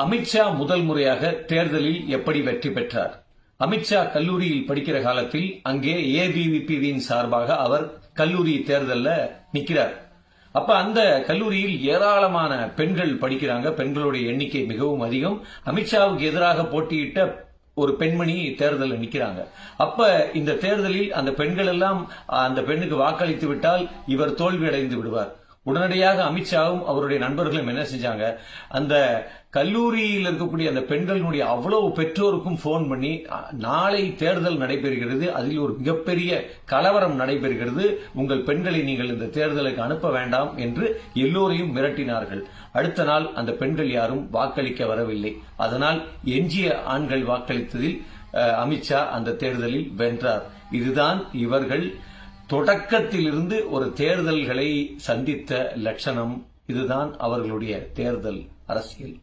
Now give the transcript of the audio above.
அமித்ஷா முதல் முறையாக தேர்தலில் எப்படி வெற்றி பெற்றார்? அமித்ஷா கல்லூரியில் படிக்கிற காலத்தில் அங்கே ஏபிவிபிவின் சார்பாக அவர் கல்லூரி தேர்தல்ல நிக்கிறார். அப்ப அந்த கல்லூரியில் ஏராளமான பெண்கள் படிக்கிறாங்க. பெண்களுடைய எண்ணிக்கை மிகவும் அதிகம். அமித்ஷாவுக்கு எதிராக போட்டியிட்ட ஒரு பெண்மணி தேர்தலில் நிக்கிறாங்க. அப்ப இந்த தேர்தலில் அந்த பெண்கள் எல்லாம் அந்த பெண்ணுக்கு வாக்களித்து விட்டால் இவர் தோல்வி அடைந்து விடுவார். உடனடியாக அமித்ஷாவும் அவருடைய நண்பர்களும் என்ன செஞ்சாங்க? அந்த கல்லூரியில் இருக்கக்கூடிய அந்த பெண்களுடைய அவ்வளவு பெற்றோருக்கும் ஃபோன் பண்ணி நாளை தேர்தல் நடைபெறுகிறது. அதில் ஒரு மிகப்பெரிய கலவரம் நடைபெறுகிறது. உங்கள் பெண்களை நீங்கள் இந்த தேர்தலுக்கு அனுப்ப வேண்டாம் என்று எல்லோரையும் மிரட்டினார்கள். அடுத்த நாள் அந்த பெண்கள் யாரும் வாக்களிக்க வரவில்லை. அதனால் எஞ்சிய ஆண்கள் வாக்களித்ததில் அமித்ஷா அந்த தேர்தலில் வென்றார். இதுதான் இவர்கள் தொடக்கத்திலிருந்து ஒரு தேர்தல்களை சந்தித்த லட்சணம் இதுதான் அவர்களுடைய தேர்தல் அரசியல்.